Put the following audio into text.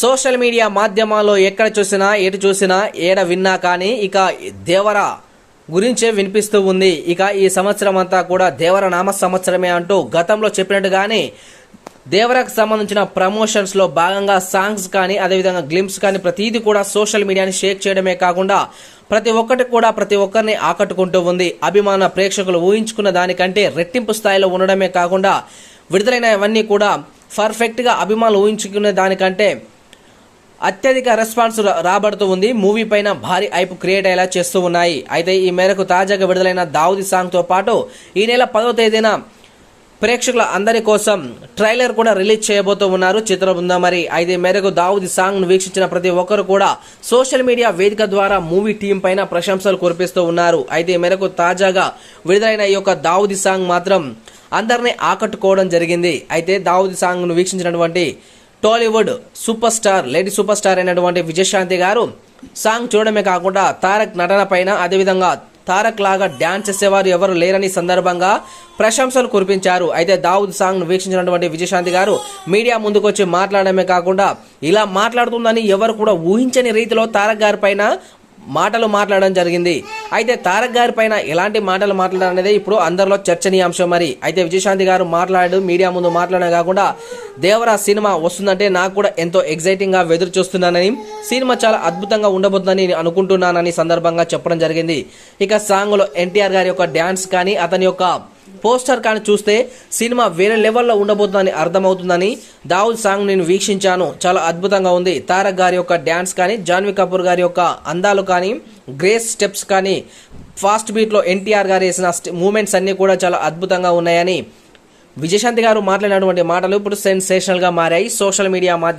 Social media మాధ్యమాల్లో ఎక్కడ చూసినా ఎటు చూసినా ఏడ విన్నా కానీ ఇక దేవర గురించే వినిపిస్తూ ఉంది. ఇక ఈ సంవత్సరం అంతా కూడా దేవర నామ సంవత్సరమే అంటూ గతంలో చెప్పినట్టుగానే దేవరకు సంబంధించిన ప్రమోషన్స్లో భాగంగా సాంగ్స్ కానీ అదేవిధంగా గ్లిమ్స్ కానీ ప్రతిదీ కూడా సోషల్ మీడియాని షేక్ చేయడమే కాకుండా ప్రతి ఒక్కటి కూడా ప్రతి ఒక్కరిని ఆకట్టుకుంటూ ఉంది. అభిమాన ప్రేక్షకులు ఊహించుకున్న దానికంటే రెట్టింపు స్థాయిలో ఉండడమే కాకుండా విడుదలైనవన్నీ కూడా పర్ఫెక్ట్గా అభిమానులు ఊహించుకునే దానికంటే అత్యధిక రెస్పాన్స్ రాబడుతూ ఉంది. మూవీ పైన భారీ ఐప్ క్రియేట్ అయ్యేలా చేస్తూ ఉన్నాయి. అయితే ఈ మేరకు తాజాగా విడుదలైన దావుది సాంగ్తో పాటు ఈ నెల పదవ తేదీన ప్రేక్షకుల అందరి కోసం ట్రైలర్ కూడా రిలీజ్ చేయబోతూ ఉన్నారు. చిత్ర బృందం మరి? అయితే మేరకు దావుది సాంగ్ను వీక్షించిన ప్రతి ఒక్కరు కూడా సోషల్ మీడియా వేదిక ద్వారా మూవీ టీం పైన ప్రశంసలు కురిపిస్తూ ఉన్నారు. అయితే మేరకు తాజాగా విడుదలైన ఈ యొక్క దావుది సాంగ్ మాత్రం అందరినీ ఆకట్టుకోవడం జరిగింది. అయితే దావుది సాంగ్ను వీక్షించినటువంటి Tollywood super star lady super star అయినటువంటి విజయశాంతి గారు సాంగ్ చూడడమే కాకుండా తారక్ నటన పైన అదేవిధంగా తారక్ లాగా డ్యాన్స్ చేసేవారు ఎవరు లేరని సందర్భంగా ప్రశంసలు కురిపించారు. అయితే దావుద్ సాంగ్ను వీక్షించినటువంటి విజయశాంతి గారు మీడియా ముందుకు వచ్చి మాట్లాడడమే కాకుండా ఇలా మాట్లాడుతుందని ఎవరు కూడా ఊహించని రీతిలో తారక్ గారి పైన మాటలు మాట్లాడడం జరిగింది. అయితే తారక్ గారి పైన ఎలాంటి మాటలు మాట్లాడడం అనేది ఇప్పుడు అందరిలో చర్చనీయాంశం మరి. అయితే విజయశాంతి గారు మాట్లాడు మీడియా ముందు మాట్లాడడం కాకుండా దేవరా సినిమా వస్తుందంటే నాకు కూడా ఎంతో ఎగ్జైటింగ్గా ఎదురు చూస్తున్నానని సినిమా చాలా అద్భుతంగా ఉండబోతుందని నేను అనుకుంటున్నానని సందర్భంగా చెప్పడం జరిగింది. ఇక సాంగ్లో ఎన్టీఆర్ గారి యొక్క డ్యాన్స్ కానీ అతని యొక్క పోస్టర్ కానీ చూస్తే సినిమా వేరే లెవెల్లో ఉండబోతుందని అర్థమవుతుందని దావుద్ సాంగ్ నేను వీక్షించాను. చాలా అద్భుతంగా ఉంది. తారక్ గారి యొక్క డ్యాన్స్ కానీ జాన్వీ కపూర్ గారి యొక్క అందాలు కానీ గ్రేస్ స్టెప్స్ కానీ ఫాస్ట్ బీట్లో ఎన్టీఆర్ గారు వేసిన మూమెంట్స్ అన్నీ కూడా చాలా అద్భుతంగా ఉన్నాయని విజయశాంతి గారు మాట్లాడినటువంటి మాటలు ఇప్పుడు సెన్సేషనల్గా మారాయి. సోషల్ మీడియా మాధ్యమం